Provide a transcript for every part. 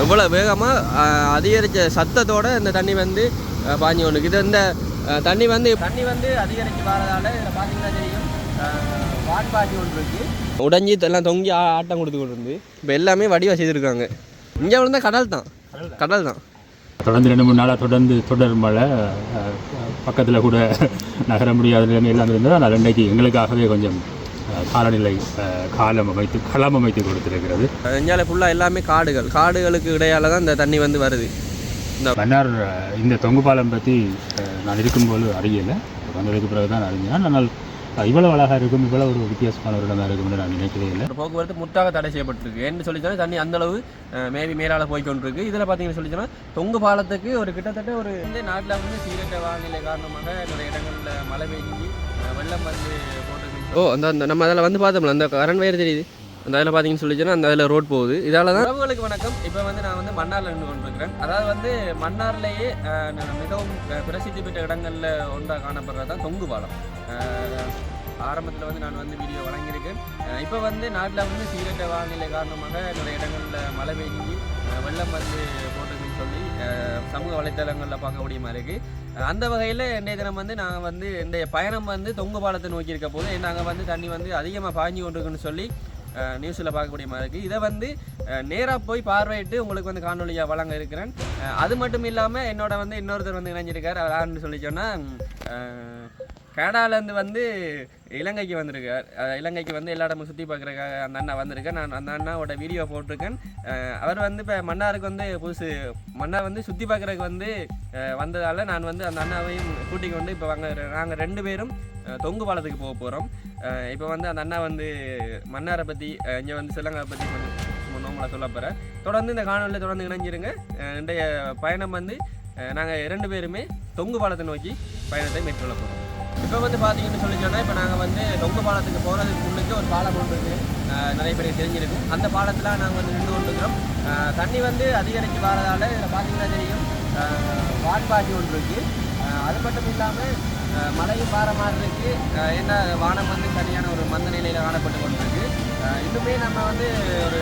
இவ்வளோ வேகமாக அதிகரித்த சத்தத்தோட இந்த தண்ணி வந்து பாஞ்சு கொண்டு இது இந்த தண்ணி வந்து தண்ணி வந்து அதிகரித்து வரதால இதில் பார்த்தீங்கன்னா தெரியும் வான் பாஞ்சு கொண்டு இருக்கு உடஞ்சி எல்லாம் தொங்கி ஆ- ஆட்டம் கொடுத்து கொண்டு இருந்து இப்போ எல்லாமே வடிவா செய்திருக்காங்க. இங்கே விழுந்தா கடல் தான். கடல் தான். தொடர்ந்து ரெண்டு மூணு நாளாக தொடர்ந்து தொடர் மழை பக்கத்தில் கூட நகர முடியாத நிலைமையெல்லாம் இருந்தது ஆனால் இன்றைக்கு எங்களுக்காகவே கொஞ்சம் காலநிலை காலம் அமைத்து களம் அமைத்து கொடுத்திருக்கிறது. இந்தியாவில் ஃபுல்லாக எல்லாமே காடுகள். காடுகளுக்கு இடையால தான் இந்த தண்ணி வந்து வருது. இந்த மன்னார் இந்த தொங்கு பாலம் பற்றி நான் இருக்கும்போது அறியலை. வந்ததுக்கு பிறகு தான் அறிஞ்சேன் ஆனால் அஹ், இவ்வளவு அழகாக இருக்கும் இவ்வளவு ஒரு வித்தியாசமான ஒரு இடமா இருக்கும்னு நான் நினைக்கவே இல்லை. போக்குவரத்து முற்றாக தடை செய்யப்பட்டிருக்கு. ஏன்னு சொல்லி தண்ணி அந்த அளவு மேபி மேலால போய் கொண்டிருக்கு இதில் பார்த்தீங்கன்னு சொல்லி சொன்னா தொங்கு பாலத்துக்கு ஒரு கிட்டத்தட்ட ஒரு இந்த நாட்டில் வந்து சீரற்ற வானிலை காரணமாக நிறைய இடங்களில் மழை அஹ், வெள்ளம் வந்து ஓ அந்த அந்த நம்ம அதில் வந்து பார்த்தோம்ல அந்த கரண்ட் வயர் தெரியுது. அந்த அதில் பார்த்தீங்கன்னு சொல்லி அந்த அதில் ரோட் போகுது. இதால தான் உறவுகளுக்கு வணக்கம். இப்போ வந்து நான் வந்து மன்னாரில் நின்று கொண்டிருக்கிறேன். அதாவது வந்து மன்னார்லேயே மிகவும் பிரசித்தி பெற்ற இடங்களில் ஒன்றாக காணப்படுறது தான் தொங்கு பாலம். ஆரம்பத்தில் வந்து நான் வந்து வீடியோ வழங்கியிருக்கேன். இப்போ வந்து நாட்டில் வந்து சீரற்ற வானிலை காரணமாக நிறைய இடங்களில் மழை பெய்ஞ்சு வெள்ளம் வந்து போட்டு சொல்லி சமூக வலைத்தளங்களில் பார்க்கக்கூடிய மாதிரி இருக்குது அந்த வகையில் இன்றைய தினம் வந்து நாங்கள் வந்து இந்த பயணம் வந்து தொங்கு பாலத்தை நோக்கி இருக்க போது நாங்கள் வந்து தண்ணி வந்து அதிகமாக பாய்ஞ்சு கொண்டிருக்குன்னு சொல்லி நியூஸில் பார்க்கக்கூடிய மாதிரி இருக்குது இதை வந்து நேராக போய் பார்வையிட்டு உங்களுக்கு வந்து காணொலியாக வழங்க இருக்கிறேன். அது மட்டும் இல்லாமல் என்னோட வந்து இன்னொருத்தர் வந்து இணைஞ்சிருக்கார். அவர் யாருன்னு சொல்லி சொன்னால் கனடாலேருந்து வந்து இலங்கைக்கு வந்திருக்கார் இலங்கைக்கு வந்து எல்லா இடமும் சுற்றி பார்க்குறக்காக அந்த அண்ணா வந்திருக்கேன் நான் அந்த அண்ணாவோட வீடியோ போட்டிருக்கேன். அவர் வந்து இப்போ மன்னாருக்கு வந்து புதுசு மன்னார் வந்து சுற்றி பார்க்குறதுக்கு வந்து வந்ததால் நான் வந்து அந்த அண்ணாவையும் கூட்டிக் கொண்டு இப்போ வாங்க நாங்கள் ரெண்டு பேரும் தொங்கு பாலத்துக்கு போக போகிறோம் இப்போ வந்து அந்த அண்ணா வந்து மன்னாரை பற்றி இங்கே வந்து சிலங்கை பற்றி கொஞ்சம் சும்மா சொல்ல போகிறேன் தொடர்ந்து இந்த காணொலியில் தொடர்ந்து இணைஞ்சிருங்க. இன்றைய பயணம் வந்து நாங்கள் இரண்டு பேருமே தொங்கு பாலத்தை நோக்கி பயணத்தை மேற்கொள்ள போகிறோம் இப்போ வந்து பார்த்தீங்கன்னு சொல்லி சொன்னால் இப்போ நாங்கள் வந்து தொங்கு பாலத்துக்கு போகிறதுக்கு முன்னுக்கு ஒரு பாலம் ஒன்று இருக்குது நிறைய பேருக்கு தெரிஞ்சிருக்கும் அந்த பாலத்தில் நாங்கள் வந்து நின்று கொண்டிருக்கிறோம். தண்ணி வந்து அதிகரித்து வரதால் இதில் பார்த்தீங்கன்னா தெரியும். அஹ் வான்பாட்டி ஒன்று இருக்குது அது மட்டும் இல்லாமல் அஹ் மழையும் பாற இருக்குது என்ன வானம் வந்து சரியான ஒரு மந்த நிலையில் காணப்பட்டு கொண்டிருக்கு. இன்னுமே நம்ம வந்து ஒரு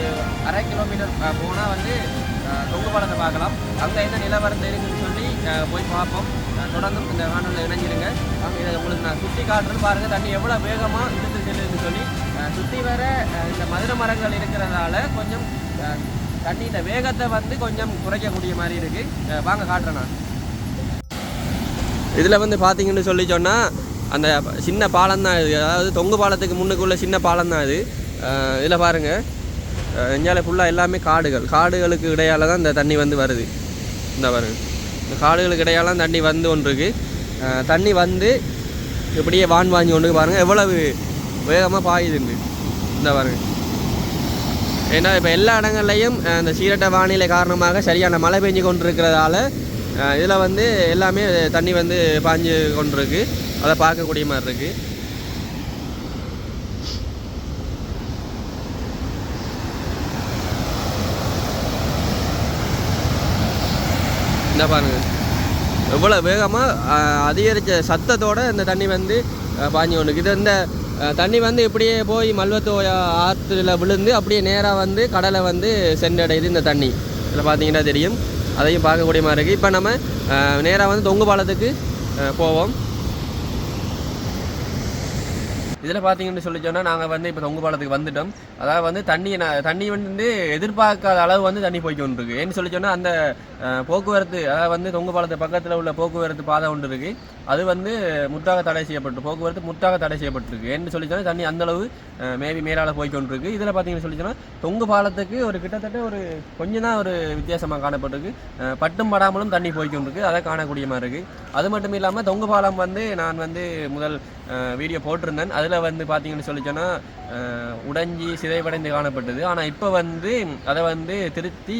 அரை கிலோமீட்டர் போனால் வந்து தொங்கு பாலத்தை பார்க்கலாம். அங்கே என்ன நிலவரம் தெரியுதுன்னு சொல்லி போய் பார்ப்போம். தொடர்ந்து இந்த காணொலியில் இணைஞ்சிருங்க. இதை உங்களுக்கு நான் சுற்றி காட்டுறது பாருங்கள் தண்ணி எவ்வளோ வேகமாக இழுத்து செல்லுன்னு சொல்லி சுற்றி வர இந்த மதுரை மரங்கள் இருக்கிறதால கொஞ்சம் அஹ் வேகத்தை வந்து கொஞ்சம் குறைக்கக்கூடிய மாதிரி இருக்குது வாங்க காட்டுறேன் நான். இதில் வந்து பார்த்தீங்கன்னு சொல்லி சொன்னால் அந்த சின்ன பாலம் தான் இது. அதாவது தொங்கு பாலத்துக்கு முன்னுக்குள்ள சின்ன பாலம் தான் இது. இதில் பாருங்கள் இந்தியாவில் ஃபுல்லாக எல்லாமே காடுகள். காடுகளுக்கு இடையால தான் இந்த தண்ணி வந்து வருது. இந்த பாருங்கள் இந்த காடுகளுக்கு இடையெல்லாம் தண்ணி வந்து ஒன்று தண்ணி வந்து இப்படியே வான் வாங்கி ஒன்று பாருங்கள் எவ்வளவு வேகமாக பாயுதுன்னு. இந்த பாருங்கள் ஏன்னா இப்போ எல்லா இடங்கள்லையும் இந்த சீரட்ட வானிலை காரணமாக சரியான மழை பெஞ்சு கொண்டிருக்கிறதால இதில் வந்து எல்லாமே தண்ணி வந்து பாஞ்சு கொண்டிருக்கு. அதை பார்க்கக்கூடிய மாதிரி இருக்குது இந்த பாருங்க. எவ்வளோ வேகமாக அதிகரித்த சத்தத்தோடு இந்த தண்ணி வந்து பாஞ்சு கொண்டு இது இந்த தண்ணி வந்து இப்படியே போய் மல்வத்தோய ஆற்றுல விழுந்து அப்படியே நேராக வந்து கடலை வந்து சென்றடையுது இந்த தண்ணி. இதில் பார்த்தீங்கன்னா தெரியும். அதையும் பார்க்கக்கூடிய மாதிரி இருக்குது இப்போ நம்ம நேராக வந்து தொங்கு பாலத்துக்கு போவோம். இதில் பார்த்தீங்கன்னு சொல்லி சொன்னால் நாங்கள் வந்து இப்போ தொங்கு பாலத்துக்கு வந்துட்டோம். அதாவது வந்து தண்ணி தண்ணி வந்து எதிர்பார்க்காத அளவு வந்து தண்ணி போய் இருக்குது ஏன்னு சொல்லி சொன்னால் அந்த போக்குவரத்து அதாவது வந்து தொங்கு பாலத்து பக்கத்தில் உள்ள போக்குவரத்து பாதை ஒன்று இருக்குது அது வந்து முற்றாக தடை செய்யப்பட்டு போக்குவரத்து முற்றாக தடை செய்யப்பட்டிருக்கு. ஏன்னு சொல்லி சொன்னால் தண்ணி அந்த அளவு மேபி மேலால் போய்க்கொண்டிருக்கு இதில் பார்த்தீங்கன்னு சொல்லி சொன்னால் தொங்கு பாலத்துக்கு ஒரு கிட்டத்தட்ட ஒரு கொஞ்சம் தான் ஒரு வித்தியாசமாக காணப்பட்டிருக்கு. பட்டும் படாமலும் தண்ணி போய்க்கொண்டிருக்கு அதை காணக்கூடிய மாதிரி இருக்குது அது மட்டும் இல்லாமல் தொங்கு பாலம் வந்து நான் வந்து முதல் வீடியோ போட்டிருந்தேன். அதில் வந்து பார்த்தீங்கன்னு சொல்லி சொன்னால் உடைஞ்சி சிதைவடைந்து காணப்பட்டது. ஆனால் இப்போ வந்து அதை வந்து திருத்தி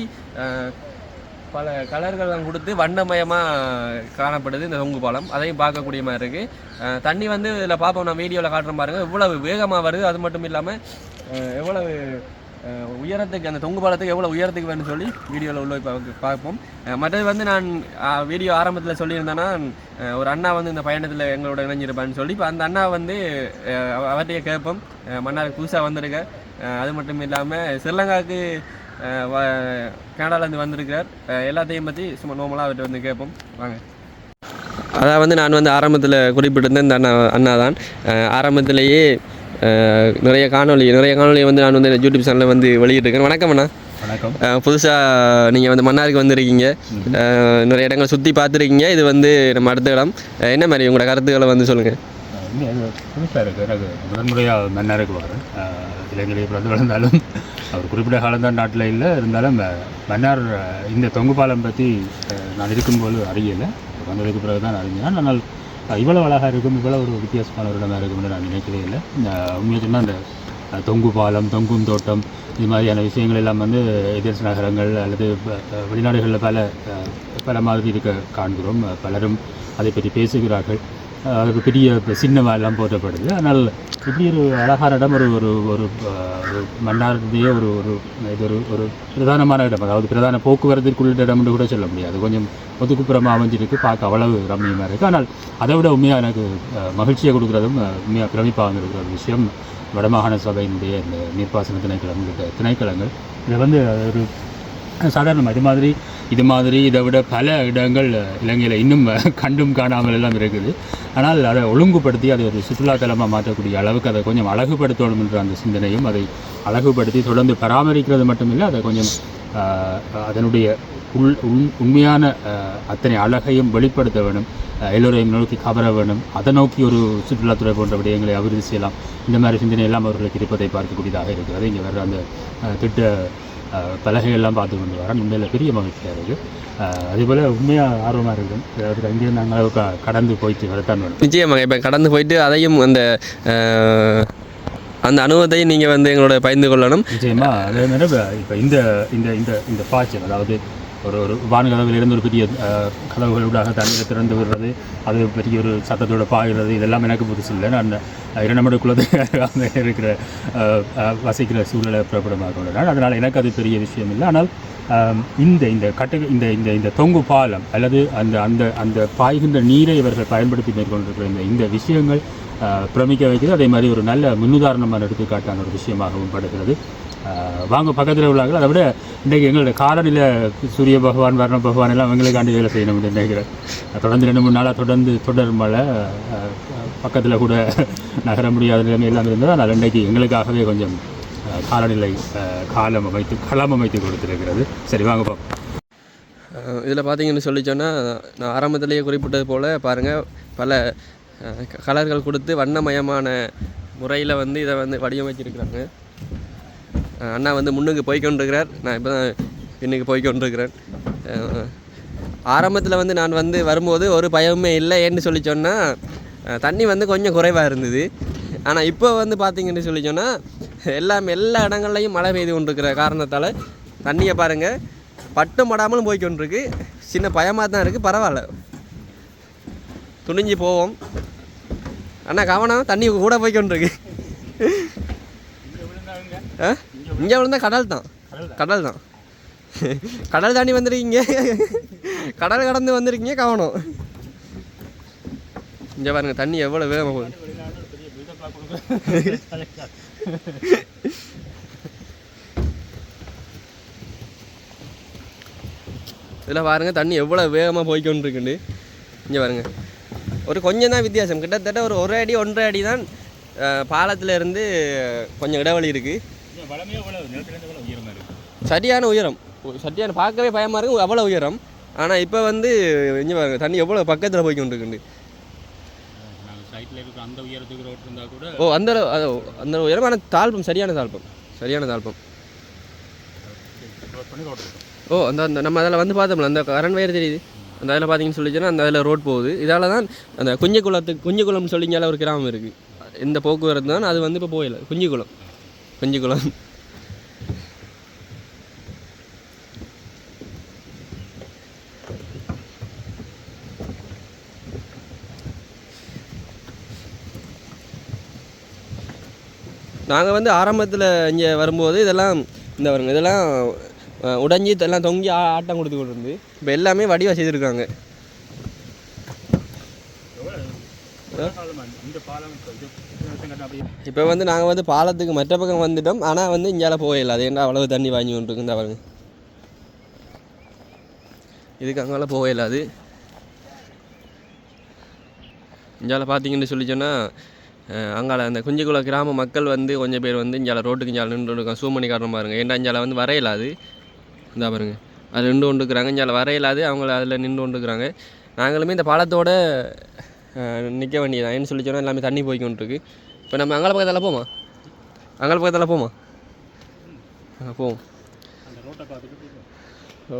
பல கலர்கள்லாம் கொடுத்து வண்ணமயமாக காணப்படுது இந்த தொங்கு பாலம். அதையும் பார்க்கக்கூடிய மாதிரி இருக்குது தண்ணி வந்து இதில் பார்ப்போம். நான் வீடியோவில் காட்டுறேன் பாருங்கள் இவ்வளவு வேகமாக வருது. அது மட்டும் இல்லாமல் எவ்வளவு உயரத்துக்கு அந்த தொங்கு பாலத்துக்கு எவ்வளோ உயரத்துக்கு வேணும்னு சொல்லி வீடியோவில் உள்ள போய் பார்ப்போம். மற்றது வந்து நான் வீடியோ ஆரம்பத்தில் சொல்லியிருந்தேன்னா ஒரு அண்ணா வந்து இந்த பயணத்தில் எங்களோட இணைஞ்சிருப்பான்னு சொல்லி இப்போ அந்த அண்ணா வந்து அவர்கிட்ட கேட்போம். மன்னார் மன்னாருக்கு புதுசாக வந்திருக்க அது மட்டும் இல்லாமல் ஸ்ரீலங்காவுக்கு கனடாலேருந்து வந்திருக்கிறார். எல்லாத்தையும் பற்றி சும்மா நோமலாக அவர்கிட்ட வந்து கேட்போம். வாங்க. அதான் வந்து நான் வந்து ஆரம்பத்தில் குறிப்பிட்டிருந்தேன் இந்த அண்ணா அண்ணா தான் ஆரம்பத்திலேயே நிறைய காணொளி நிறைய காணொலியை வந்து நான் வந்து யூடியூப் சேனலில் வந்து வெளியிட்டிருக்கேன். வணக்கம் அண்ணா. வணக்கம். புதுசாக நீங்கள் வந்து மன்னாருக்கு வந்திருக்கீங்க. நிறைய இடங்கள் சுற்றி பார்த்துருக்கீங்க. இது வந்து நம்ம அடுத்த இடம். என்ன மாதிரி உங்களோட கருத்துக்களை வந்து சொல்லுங்கள் புதுசாக இருக்குது எனக்கு முதன்முறையாக மன்னாருக்கு வரேன் இளைஞரை பிறந்து வளர்ந்தாலும் அவர் குறிப்பிட்ட காலம்தான் நாட்டில் இல்லை. இருந்தாலும் மன்னார் இந்த தொங்கு பாலம் பற்றி நான் இருக்கும்போது அறியலை. வந்ததுக்கு பிறகு தான் அறிஞ்சேன். ஆனால் இவ்வளோ அழகாக இருக்கும் இவ்வளோ ஒரு வித்தியாசமான ஒரு இடமாக இருக்கும்னு நான் நினைக்கவே இல்லை. உங்களுக்கு என்ன அந்த தொங்கு பாலம் தொங்கும் தோட்டம் இது மாதிரியான விஷயங்கள் எல்லாம் வந்து எதிர்ஸ் நகரங்கள் அல்லது வெளிநாடுகளில் பல பல மாதிரி இருக்க காண்கிறோம். பலரும் அதை பற்றி பேசுகிறார்கள். ஒரு பெரிய சின்னமாக எல்லாம் போற்றப்படுது. ஆனால் இப்படி ஒரு அழகான இடம் ஒரு ஒரு ஒரு அஹ், ஒரு மன்னாருடைய ஒரு ஒரு இது ஒரு ஒரு பிரதானமான இடம். அதாவது பிரதான போக்குவரத்திற்குள்ள இடம்னு கூட சொல்ல முடியாது. கொஞ்சம் ஒதுக்குப்புறமாக அமைஞ்சிருக்கு பார்க்க அவ்வளவு ரம்மியமாக இருக்குது ஆனால் அதை விட உண்மையாக எனக்கு மகிழ்ச்சியை கொடுக்குறதும் உண்மையாக பிரமிப்பாக இருக்கிற ஒரு விஷயம் வடமாகாண சபையினுடைய இந்த நீர்ப்பாசன திணைக்களம் உள்ளிட்ட திணைக்களங்கள். இதை வந்து ஒரு சாதாரணமாக இது மாதிரி இது மாதிரி இதை விட பல இடங்கள் இலங்கையில் இன்னும் கண்டும் காணாமல் எல்லாம் இருக்குது. ஆனால் அதை ஒழுங்குபடுத்தி அதை ஒரு சுற்றுலாத்தலமாக மாற்றக்கூடிய அளவுக்கு அதை கொஞ்சம் அழகுபடுத்தணும் என்ற அந்த சிந்தனையும் அதை அழகுபடுத்தி தொடர்ந்து பராமரிக்கிறது மட்டுமில்லை அதை கொஞ்சம் அதனுடைய உள் உண் உண்மையான அத்தனை அழகையும் வெளிப்படுத்த வேணும். எல்லோரையும் நோக்கி கவர வேணும். அதை நோக்கி ஒரு சுற்றுலாத்துறை போன்ற விடயங்களை அபிவிருத்தி செய்யலாம். இந்த மாதிரி சிந்தனை எல்லாம் அவர்களுக்கு இருப்பதை பார்க்கக்கூடியதாக இருக்கிறது இங்கே வர்ற அந்த திட்ட பலகையெல்லாம் பார்த்து கொண்டு வரேன். உண்மையில் பெரிய மகிழ்ச்சியாக இருக்குது அதேபோல் உண்மையாக ஆர்வமாக இருக்கும். அதாவது அங்கேயும் நாங்கள் கடந்து போயிட்டு வரத்தான் வேணும். நிச்சயமாக இப்போ கடந்து போயிட்டு அதையும் அந்த அந்த அனுபவத்தையும் நீங்கள் வந்து எங்களோட பகிர்ந்து கொள்ளணும். நிச்சயமா அதே மாதிரி இப்போ இந்த இந்த இந்த இந்த பாய்ச்சல் அதாவது ஒரு ஒரு வான்கதவில் இருந்து ஒரு பெரிய கதவுகளூடாக தண்ணீரை திறந்து விடுறது அது பெரிய ஒரு சத்தத்தோடு பாய்கிறது இதெல்லாம் எனக்கு புதுசு இல்லை நான் இரண்டு குலத்தை இருக்கிற வசிக்கிற சூழலை புறப்படமாக கொண்டேன் அதனால் எனக்கு அது பெரிய விஷயம் இல்லை. ஆனால் இந்த இந்த கட்டு இந்த இந்த இந்த தொங்கு பாலம் அல்லது அந்த அந்த அந்த பாய்கின்ற நீரை இவர்கள் பயன்படுத்தி மேற்கொண்டிருக்கிற இந்த இந்த விஷயங்கள் பிரமிக்க வைக்கிறது. அதே மாதிரி ஒரு நல்ல முன்னுதாரணமான எடுத்துக்காட்டான ஒரு விஷயமாகவும் படுகிறது. வாங்க பக்கத்தில் உள்ளார்கள். அதை விட இன்றைக்கு எங்களுடைய காலநிலை சூரிய பகவான் வர்ண பகவான் எல்லாம் எங்களுக்காண்டி வேலை செய்யணும் நினைக்கிறேன். தொடர்ந்து ரெண்டு மூணு நாளாக தொடர்ந்து தொடர் மழை பக்கத்தில் கூட நகர முடியாத நிலைமை எல்லாம் இருந்தது. ஆனால் இன்றைக்கு எங்களுக்காகவே கொஞ்சம் காலநிலை காலம் அமைத்து களம் அமைத்து கொடுத்துருக்கிறது. சரி வாங்க பார்ப்போம் இதில் பார்த்தீங்கன்னு சொல்லி சொன்னால் நான் ஆரம்பத்திலேயே குறிப்பிட்டது போல் பாருங்கள் பல கலர்கள் கொடுத்து வண்ணமயமான முறையில் வந்து இதை வந்து வடிவமைச்சிருக்கிறாங்க. அண்ணா வந்து முன்னுக்கு போய்கொண்டிருக்கிறார் நான் இப்போ தான் பின்னுக்கு போய்கொண்டிருக்கிறேன் ஆரம்பத்தில் வந்து நான் வந்து வரும்போது ஒரு பயமுமே இல்லை ஏன்னு சொல்லி சொன்னால் தண்ணி வந்து கொஞ்சம் குறைவாக இருந்தது. ஆனால் இப்போ வந்து பார்த்தீங்கன்னு சொல்லி சொன்னால் எல்லாம் எல்லா இடங்கள்லையும் மழை பெய்து கொண்டிருக்கிற காரணத்தால் தண்ணியை பாருங்கள் பட்டும் படாமலும் போய் கொண்டிருக்கு சின்ன பயமாக தான் இருக்குது பரவாயில்ல. துணிஞ்சு போவோம். அண்ணா கவனம் தண்ணி கூட போய் கொண்டிருக்கு ஆ இங்கே விழுந்தா கடல் தான். கடல் தான். கடல் தாண்டி வந்திருக்கீங்க. கடல் கடந்து வந்திருக்கீங்க கவனம். இங்கே பாருங்க தண்ணி எவ்வளோ வேகமாக போகுது. இதில் பாருங்க தண்ணி எவ்வளோ வேகமாக போய்க்கொண்டிருக்குண்டு இங்கே பாருங்க. ஒரு கொஞ்சம் தான் வித்தியாசம். கிட்டத்தட்ட ஒரு ஒரு அடி ஒன்றரை அடி தான் பாலத்தில் இருந்து கொஞ்சம் இடைவெளி இருக்குது சரியான உயரம். சரியான பார்க்கவே பயமாக இருக்கும் அவ்வளோ உயரம். ஆனால் இப்போ வந்து இங்கே பாருங்க தண்ணி எவ்வளோ பக்கத்தில் சைட்டில் இருக்கிற அந்த உயரத்துக்கு ரோட் இருந்தால் கூட ஓ அந்த அந்த உயரமான தாழ்ப்பம் சரியான தாழ்ப்பம் சரியான இருக்கும் ஓ அந்த அந்த நம்ம அதில் வந்து பார்த்தோம்ல அந்த கரண் வயர் தெரியுது. அந்த அதில் பார்த்தீங்கன்னு சொல்லிச்சுன்னா அந்த அதில் ரோட் போகுது. இதால் தான் அந்த குஞ்சிக்குளத்துக்கு குஞ்சிக்குளம்னு சொல்லிங்கால ஒரு கிராமம் இருக்குது இந்த போக்குவரத்து தான் அது வந்து இப்போ போயில குஞ்சிக்குளம். குஞ்சிக்குளம். நாங்கள் வந்து ஆரம்பத்தில் இங்கே வரும்போது இதெல்லாம் இந்த வருங்க இதெல்லாம் உடைஞ்சி இதெல்லாம் தொங்கி ஆட்டம் கொடுத்து கொண்டு இருந்து இப்போ எல்லாமே வடிவா செய்திருக்காங்க. இந்த பாலம் இப்போ வந்து நாங்கள் வந்து பாலத்துக்கு மற்ற பக்கம் வந்துட்டோம். ஆனால் வந்து இங்கால போகல அது என்ன அவ்வளவு தண்ணி வாங்கி கொண்டிருக்குது இந்த இதுக்கு அங்கால போகல அது. இங்கால பார்த்தீங்கன்னு சொல்லி சொன்னால் அங்கால அந்த குஞ்சிக்குள கிராம மக்கள் வந்து கொஞ்சம் பேர் வந்து இங்கால ரோட்டுக்கு இங்கால நின்று இருக்கோம் சூம் பண்ணி காரணம் பாருங்க. ஏன்டா இங்கால வந்து வரையலாது இந்த பாருங்க. அது நின்று கொண்டுக்கிறாங்க இங்கால வரையலாது அவங்கள அதில் நின்று கொண்டுக்கிறாங்க நாங்களுமே இந்த பாலத்தோட நிற்க வேண்டியதான் ஏன்னு சொல்லி சொன்னால் எல்லாமே தண்ணி போய்க்கொண்டுருக்கு. இப்போ நம்ம அங்கால பக்கத்தில் போமா? அங்கால பக்கத்தில் போமா? போவோம். ஓ.